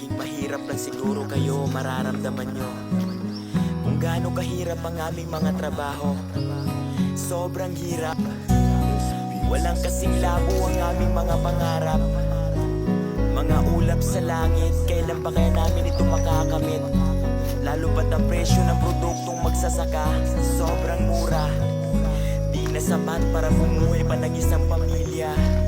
naging mahirap lang siguro kayo mararamdaman nyo. Kung gaano kahirap ang aming mga trabaho Sobrang hirap. Walang kasing labo ang aming mga pangarap. Mga ulap sa langit Kailan ba kaya namin ito makakamit? Lalo pat ang presyo ng produktong magsasaka Sobrang mura. Di na sapat para bumuhay pa ng isang pamilya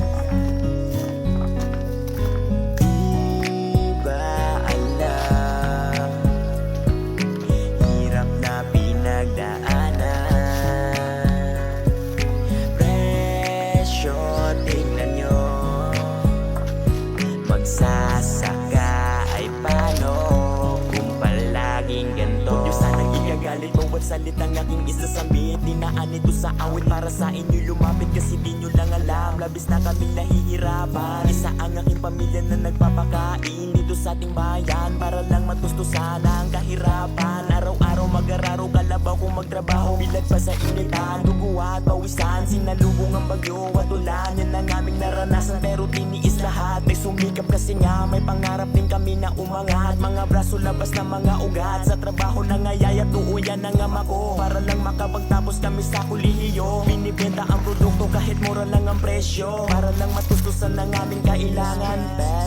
igagalit Bawat salitang aking isasambit Dinaan ito sa awit para sa inyo lumapit. Kasi di nyo lang alam Labis na kaming nahihirapan. Isa ang aking pamilya na nagpapakain Dito sa ating bayan Para lang matustusan ang kahirapan Araw-araw mag-araro Kalabaw kung magtrabaho. Bilag pa sa initan Dugo at pawisan Sinalubong ang bagyo at ulan. Yan ang aming naranasan Pero tiniis lahat. Ay sumikap kasi nga May pangarap din kami na umangat. Mga braso labas na mga ugat. Sa trabaho na ngayayat Uuyan ang ama ko. Para lang makapagtapos kami sa kulihiyo Binibenta ang produkto kahit mura lang ang presyo. Para lang matustusan ang aming kailangan. Pero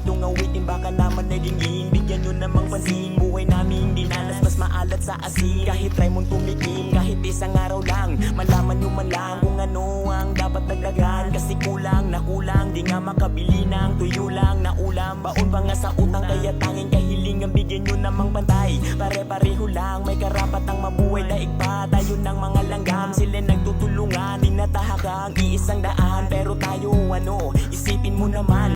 itong awitin Baka naman naging Bigyan nyo namang pansin. Buhay namin dinanas mas maalat sa asin. Kahit try mong tumikim Kahit isang araw lang Malaman nyo man lang kung ano ang dapat dagdagan. Kasi kulang na kulang Di nga makabili ng tuyo lang na ulam. Baon pa nga sa utang Kaya tanging kahilingan Bigyan nyo namang pantay. Pare-pareho lang May karapat ang mabuhay. Daig pa tayo ng mga langgam. Sila nagtutulungan Di natahak ang iisang daan Pero tayo ano Isipin mo naman